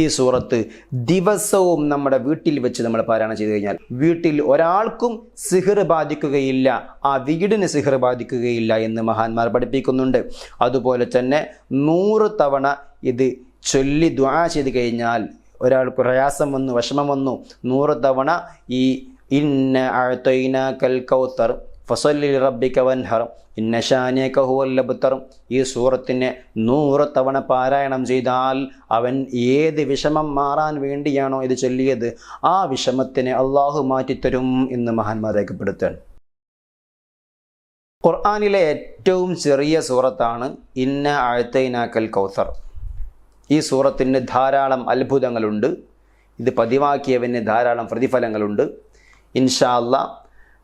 ഈ സൂറത്ത് ദിവസവും നമ്മുടെ വീട്ടിൽ വെച്ച് നമ്മൾ പാരായണം ചെയ്തു കഴിഞ്ഞാൽ വീട്ടിൽ ഒരാൾക്കും സിഹർ ബാധിക്കുകയില്ല ആ വീടിന് സിഹർ ബാധിക്കുകയില്ല എന്ന് മഹാന്മാർ പഠിപ്പിക്കുന്നുണ്ട്. അതുപോലെ തന്നെ നൂറ് തവണ ഇത് ചൊല്ലി ദ്വാ ചെയ്ത് കഴിഞ്ഞാൽ ഒരാൾ പ്രയാസം വന്നു വിഷമം വന്നു. നൂറ് തവണ ഈ ഇന്ന അഴത്തൊയ്ന കൽ കൗത്തർ ഫസല്ലി റബ്ബിക വൻഹർ ഇന്ന ഷാനിയക ഹുവൽ അബ്തർ ഈ സൂറത്തിനെ നൂറ് തവണ പാരായണം ചെയ്താൽ അവൻ ഏത് വിഷമം മാറാൻ വേണ്ടിയാണോ ഇത് ചൊല്ലിയത് ആ വിഷമത്തിനെ അള്ളാഹു മാറ്റിത്തരും എന്ന് മഹാന്മാർ രേഖപ്പെടുത്തുകയാണ്. ഖുർആാനിലെ ഏറ്റവും ചെറിയ സൂറത്താണ് ഇന്ന ആഴ്ത്തൈനാക്കൽ കൗസർ. ഈ സൂറത്തിന് ധാരാളം അത്ഭുതങ്ങളുണ്ട്. ഇത് പതിവാക്കിയവന് ധാരാളം പ്രതിഫലങ്ങളുണ്ട്. ഇൻഷാ അല്ലാ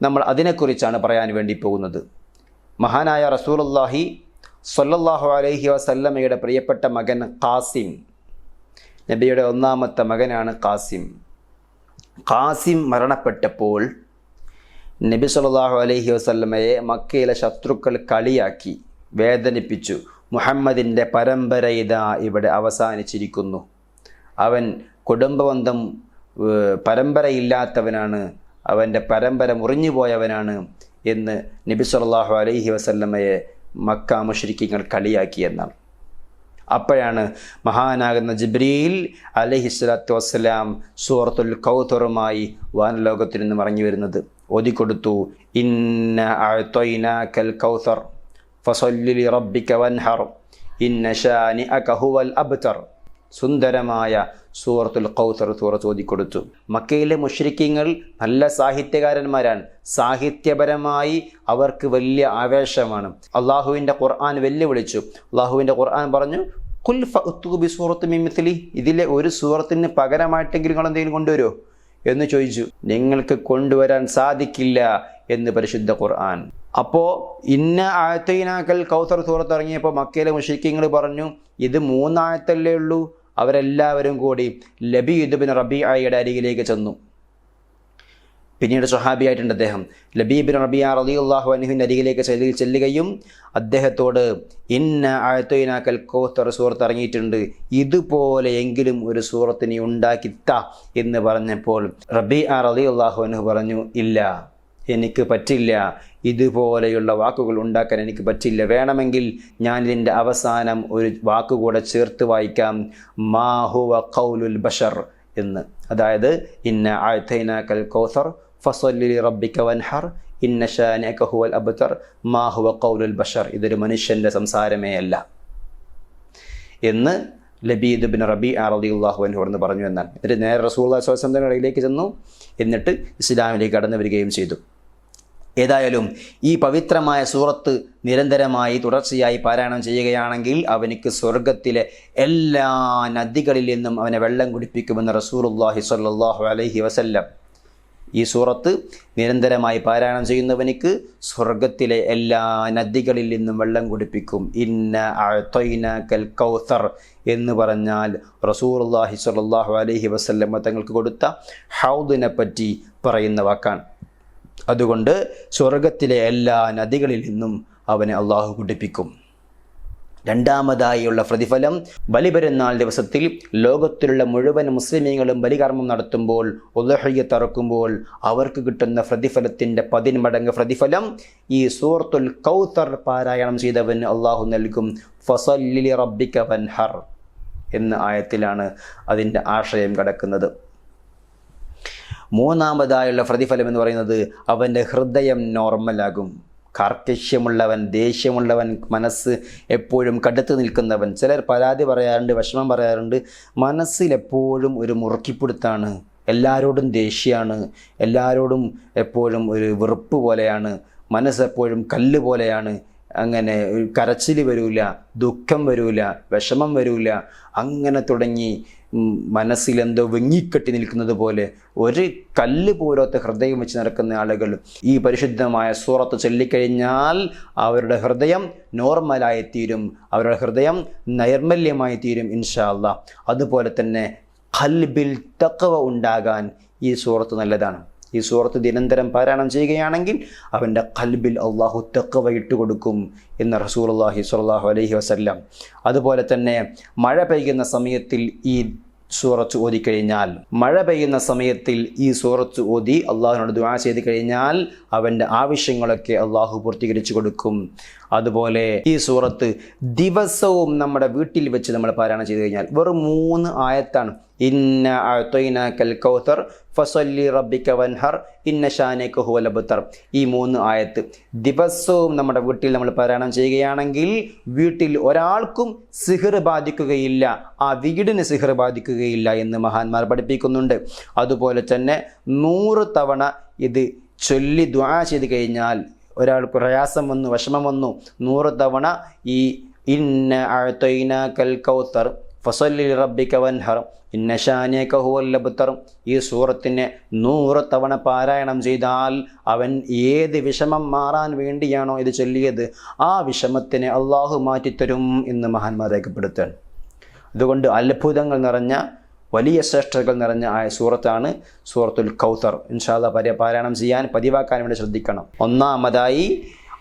നമ്മൾ അതിനെക്കുറിച്ചാണ് പറയാൻ വേണ്ടി പോകുന്നത്. മഹാനായ റസൂലുള്ളാഹി സൊല്ലാഹു അലൈഹി വസല്ലമയുടെ പ്രിയപ്പെട്ട മകൻ ഖാസിം. നബിയുടെ ഒന്നാമത്തെ മകനാണ് ഖാസിം. ഖാസിം മരണപ്പെട്ടപ്പോൾ നബി സല്ലാഹു അലൈഹി വസല്ലമയെ മക്കയിലെ ശത്രുക്കൾ കളിയാക്കി വേദനിപ്പിച്ചു. മുഹമ്മദിന്റെ പരമ്പര ഇതാ ഇവിടെ അവസാനിച്ചിരിക്കുന്നു. അവൻ കുടുംബബന്ധം പരമ്പരയില്ലാത്തവനാണ് അവന്റെ പരമ്പര മുറിഞ്ഞുപോയവനാണ് എന്ന് നബി സല്ലല്ലാഹു അലൈഹി വസല്ലമ്മയെ മക്ക കളിയാക്കി കളിയാക്കിയെന്നാണ് അപ്പോഴാണ് മഹാനാകുന്ന ജിബ്രീൽ അലഹി സ്വലാത്തു വസ്സലാം സൂറത്തുൽ കൗതറുമായി വാനലോകത്തിൽ നിന്ന് മറങ്ങി വരുന്നത്. ഓതിക്കൊടുത്തു ഇന്ന കൽ കൗസർ ഫസല്ലി വൻഹർ ഇന്ന ഷാനി അബ്തർ. സുന്ദരമായ സൂറത്തുൽ കൗസർ സൂറത്ത് ഓതിക്കൊടുത്തു മക്കയിലെ മുഷ്രിക്കീങ്ങൾ നല്ല സാഹിത്യകാരന്മാരാണ്. സാഹിത്യപരമായി അവർക്ക് വലിയ ആവേശമാണ്. അള്ളാഹുവിന്റെ ഖുർആൻ വെല്ലുവിളിച്ചു. അള്ളാഹുവിന്റെ ഖുർആൻ പറഞ്ഞു കുൽ ഫുബി സൂറത്ത് മിമിത്തിലി ഇതിലെ ഒരു സൂറത്തിന് പകരമായിട്ടെങ്കിലും നിങ്ങൾ എന്തെങ്കിലും കൊണ്ടുവരുമോ? എന്ന് ചോദിച്ചു. നിങ്ങൾക്ക് കൊണ്ടുവരാൻ സാധിക്കില്ല എന്ന് പരിശുദ്ധ ഖുർആൻ. അപ്പോൾ ഇന്ന ആയത്തൈനാക്കൽ കൗസർ സൂറത്ത് ഇറങ്ങിയപ്പോൾ മക്കയിലെ മുഷിക്കിങ്ങൾ പറഞ്ഞു ഇത് മൂന്നായത്തല്ലേ ഉള്ളൂ. അവരെല്ലാവരും കൂടി ലബീദ് ബിൻ റബീഅയുടെ അരികിലേക്ക് ചെന്നു. പിന്നീട് സ്വഹാബിയായിട്ടുണ്ട് അദ്ദേഹം. ലബീബിൻ റബിയ റലി അള്ളാഹു അനുഹിന്റെ അരികിലേക്ക് ചെല്ലി ചെല്ലുകയും അദ്ദേഹത്തോട് ഇന്ന ആഴത്തൊയിനാക്കൽ കോത്തർ സൂറത്ത് ഇറങ്ങിയിട്ടുണ്ട്. ഇതുപോലെ എങ്കിലും ഒരു സൂറത്തിനെ ഉണ്ടാക്കിത്ത എന്ന് പറഞ്ഞപ്പോൾ റബി ആ അള്ളാഹു അൻഹു പറഞ്ഞു ഇല്ല. എനിക്ക് പറ്റില്ല. ഇതുപോലെയുള്ള വാക്കുകൾ ഉണ്ടാക്കാൻ എനിക്ക് പറ്റില്ല. വേണമെങ്കിൽ ഞാൻ ഇതിന്റെ അവസാനം ഒരു വാക്കുകൂടെ ചേർത്ത് വായിക്കാം. മാഹുവ കൗലുൽ ബഷർ എന്ന്. അതായത് ഇന്ന ആഴ്ത്തൈനാക്കൽ കൗസർ ഫസല്ലി റബ്ബിക വൻഹർ ഇന്ന ഷാനെ ഹുവൽ അബുത്തർ മാ കൗലുൽ ബഷർ. ഇതൊരു മനുഷ്യന്റെ സംസാരമേ അല്ല. എന്ന് ലബീദ് ബിൻ റബി അൻഹു എന്ന് പറഞ്ഞു എന്നാണ്. എന്നിട്ട് നേരെ റസൂൽ ഇടയിലേക്ക് ചെന്നു. എന്നിട്ട് ഇസ്ലാമിലേക്ക് കടന്നു വരികയും ചെയ്തു. ഏതായാലും ഈ പവിത്രമായ സൂറത്ത് നിരന്തരമായി തുടർച്ചയായി പാരായണം ചെയ്യുകയാണെങ്കിൽ അവനിക്ക് സ്വർഗത്തിലെ എല്ലാ നദികളിൽ നിന്നും അവനെ വെള്ളം കുടിപ്പിക്കുമെന്ന് റസൂലുള്ളാഹി സ്വല്ലല്ലാഹു അലഹി വസല്ലം. ഈ സൂറത്ത് നിരന്തരമായി പാരായണം ചെയ്യുന്നവനിക്ക് സ്വർഗത്തിലെ എല്ലാ നദികളിൽ നിന്നും വെള്ളം കുടിപ്പിക്കും. ഇന്ന അഴത്തൊയ്ന കൽ കൗസർ എന്ന് പറഞ്ഞാൽ റസൂലുള്ളാഹി സ്വല്ലല്ലാഹു അലഹി വസല്ലം തങ്ങൾക്ക് കൊടുത്ത ഹൗദിനെ പറ്റി പറയുന്ന വാക്കാണ്. അതുകൊണ്ട് സ്വർഗത്തിലെ എല്ലാ നദികളിൽ നിന്നും അവനെ അള്ളാഹു കുടിപ്പിക്കും. രണ്ടാമതായുള്ള പ്രതിഫലം ബലിപെരുന്നാൾ ദിവസത്തിൽ ലോകത്തിലുള്ള മുഴുവൻ മുസ്ലിമീങ്ങളും ബലികർമ്മം നടത്തുമ്പോൾ ഉദഹയ്യ തറക്കുമ്പോൾ അവർക്ക് കിട്ടുന്ന പ്രതിഫലത്തിന്റെ പതിന്മടങ്ങ് പ്രതിഫലം ഈ സൂറത്തുൽ കൗത്തർ പാരായണം ചെയ്തവന് അള്ളാഹു നൽകും. ഫസല്ലി റബ്ബിക വൻഹർ എന്ന ആയത്തിലാണ് അതിന്റെ ആശയം കിടക്കുന്നത്. മൂന്നാമതായുള്ള പ്രതിഫലം എന്ന് പറയുന്നത് അവന്റെ ഹൃദയം നോർമലാകും. കാർക്കശ്യമുള്ളവൻ ദേഷ്യമുള്ളവൻ മനസ്സ് എപ്പോഴും കടുത്തു നിൽക്കുന്നവൻ. ചിലർ പരാതി പറയാറുണ്ട് വിഷമം പറയാറുണ്ട്. മനസ്സിലെപ്പോഴും ഒരു മുറുക്കിപ്പിടുത്താണ്. എല്ലാവരോടും ദേഷ്യമാണ്. എല്ലാവരോടും എപ്പോഴും ഒരു വെറുപ്പ് പോലെയാണ്. മനസ്സെപ്പോഴും കല്ല് പോലെയാണ്. അങ്ങനെ കരച്ചിൽ വരൂല ദുഃഖം വരൂല വിഷമം വരൂല. അങ്ങനെ തുടങ്ങി മനസ്സിലെന്തോ വെങ്ങിക്കെട്ടി നിൽക്കുന്നത് പോലെ ഒരു കല്ല് പോലത്തെ ഹൃദയം വെച്ച് നടക്കുന്ന ആളുകൾ ഈ പരിശുദ്ധമായ സൂറത്ത് ചൊല്ലിക്കഴിഞ്ഞാൽ അവരുടെ ഹൃദയം നോർമലായി തീരും അവരുടെ ഹൃദയം നൈർമല്യമായി തീരും ഇൻഷാല്ല അതുപോലെ തന്നെ ഖൽബിൽ തക്കവ ഉണ്ടാകാൻ ഈ സൂറത്ത് നല്ലതാണ്. ഈ സൂറത്ത് നിരന്തരം പാരായണം ചെയ്യുകയാണെങ്കിൽ അവന്റെ കൽബിൽ അള്ളാഹു തെക്കവ ഇട്ടുകൊടുക്കും എന്ന് റസൂൽ അള്ളാഹി സുല്ലാഹു അലഹി വസ്ല്ലാം. അതുപോലെ തന്നെ മഴ പെയ്യുന്ന സമയത്തിൽ ഈ സൂറത്ത് ഓതി കഴിഞ്ഞാൽ മഴ പെയ്യുന്ന സമയത്തിൽ ഈ സൂറത്ത് ഓതി അള്ളാഹുവിനോട് ദുആ ചെയ്ത് കഴിഞ്ഞാൽ അവന്റെ ആവശ്യങ്ങളൊക്കെ അള്ളാഹു പൂർത്തീകരിച്ചു കൊടുക്കും. അതുപോലെ ഈ സൂറത്ത് ദിവസവും നമ്മുടെ വീട്ടിൽ വെച്ച് നമ്മൾ പാരായണം ചെയ്തു കഴിഞ്ഞാൽ വെറും മൂന്ന് ആയത്താണ്. ഇന്ന അഴത്തൊയ്ന കൽ കൗത്തർ ഫസല്ലി റബ്ബിക വൻഹർ ഇന്ന ഷാനെ ഹുവൽ അബ്തർ. ഈ മൂന്ന് ആയത്ത് ദിവസവും നമ്മുടെ വീട്ടിൽ നമ്മൾ പാരായണം ചെയ്യുകയാണെങ്കിൽ വീട്ടിൽ ഒരാൾക്കും സിഹർ ബാധിക്കുകയില്ല ആ വീടിന് സിഹർ ബാധിക്കുകയില്ല എന്ന് മഹാന്മാർ പഠിപ്പിക്കുന്നുണ്ട്. അതുപോലെ തന്നെ നൂറ് തവണ ഇത് ചൊല്ലി ദ്വാ ചെയ്ത് കഴിഞ്ഞാൽ ഒരാൾക്ക് പ്രയാസം വന്നു വിഷമം വന്നു. നൂറ് തവണ ഈ ഇന്ന അഴത്തൊയ്നാക്കൽ കൗത്തർ ഫസല്ലി റബ്ബിക വൻഹർ ഇന്ന ഷാനിയക ഹുവൽ അബ്തർ ഈ സൂറത്തിനെ നൂറ് തവണ പാരായണം ചെയ്താൽ അവൻ ഏത് വിഷമം മാറാൻ വേണ്ടിയാണോ ഇത് ചൊല്ലിയത് ആ വിഷമത്തിനെ അള്ളാഹു മാറ്റിത്തരും എന്ന് മഹാന്മാർ രേഖപ്പെടുത്തുകയാണ്. അതുകൊണ്ട് അത്ഭുതങ്ങൾ നിറഞ്ഞ വലിയ ശ്രേഷ്ഠകൾ നിറഞ്ഞ ആയ സൂറത്താണ് സൂറത്തുൽ കൗത്തർ. ഇൻഷാല്ല പര്യ പാരായണം ചെയ്യാൻ പതിവാക്കാൻ വേണ്ടി ശ്രദ്ധിക്കണം. ഒന്നാമതായി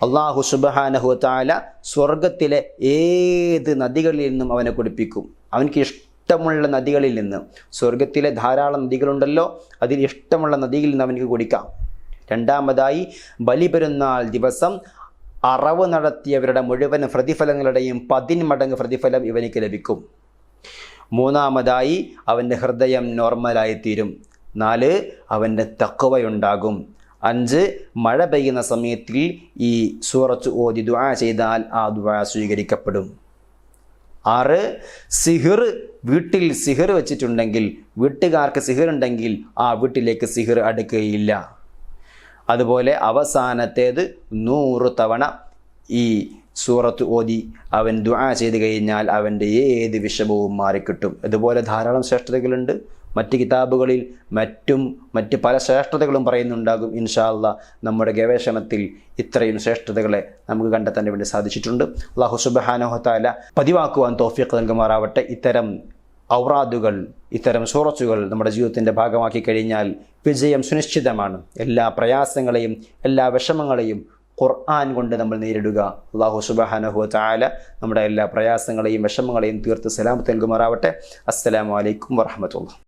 അള്ളാഹു സുബഹാനഹു താല സ്വർഗത്തിലെ ഏത് നദികളിൽ നിന്നും അവനെ കുടിപ്പിക്കും? അവനക്ക് ഇഷ്ടമുള്ള നദികളിൽ നിന്ന്. സ്വർഗത്തിലെ ധാരാളം നദികളുണ്ടല്ലോ അതിൽ ഇഷ്ടമുള്ള നദികളിൽ നിന്ന് അവനക്ക് കുടിക്കാം. രണ്ടാമതായി ബലിപെരുന്നാൾ ദിവസം അറവ് നടത്തിയവരുടെ മുഴുവൻ പ്രതിഫലങ്ങളുടെയും പതിന്മടങ്ങ് പ്രതിഫലം ഇവനിക്ക് ലഭിക്കും. മൂന്നാമതായി അവന്റെ ഹൃദയം നോർമലായി തീരും നാല് അവന്റെ തക്കവയുണ്ടാകും അഞ്ച് മഴ പെയ്യുന്ന സമയത്തിൽ ഈ സൂറത്ത് ഓതി ദുആ ചെയ്താൽ ആ ദുആ സ്വീകരിക്കപ്പെടും. ആറ് സിഹിർ വീട്ടിൽ സിഹിർ വെച്ചിട്ടുണ്ടെങ്കിൽ വീട്ടുകാർക്ക് സിഹിർ ഉണ്ടെങ്കിൽ ആ വീട്ടിലേക്ക് സിഹിർ അടുക്കുകയില്ല. അതുപോലെ അവസാനത്തേത് നൂറ് തവണ ഈ സൂറത്ത് ഓതി അവൻ ദുആ ചെയ്ത് കഴിഞ്ഞാൽ അവന്റെ ഏത് വിഷമവും മാറിക്കിട്ടും. ഇതുപോലെ ധാരാളം ശ്രേഷ്ഠതകളുണ്ട്. മറ്റ് കിതാബുകളിൽ മറ്റും മറ്റ് പല ശ്രേഷ്ഠതകളും പറയുന്നുണ്ടാകും. ഇൻഷാല്ല നമ്മുടെ ഗവേഷണത്തിൽ ഇത്രയും ശ്രേഷ്ഠതകളെ നമുക്ക് കണ്ടെത്താൻ വേണ്ടി സാധിച്ചിട്ടുണ്ട്. അള്ളാഹു സുബഹാനോഹത്താല പതിവാക്കുവാൻ തോഫിക്ക് നൽകുമാറാവട്ടെ. ഇത്തരം ഔറാദുകൾ ഇത്തരം സൂറത്തുകൾ നമ്മുടെ ജീവിതത്തിന്റെ ഭാഗമാക്കി കഴിഞ്ഞാൽ വിജയം സുനിശ്ചിതമാണ്. എല്ലാ പ്രയാസങ്ങളെയും എല്ലാ വിഷമങ്ങളെയും ഖുർആൻ കൊണ്ട് നമ്മൾ നേരിടുക. അള്ളാഹു സുബാനഹു താല നമ്മുടെ എല്ലാ പ്രയാസങ്ങളെയും വിഷമങ്ങളെയും തീർത്ത് സലാമത്ത് നൽകുമാറാവട്ടെ. അസ്സലാമു അലൈക്കും വറഹമത്തുള്ള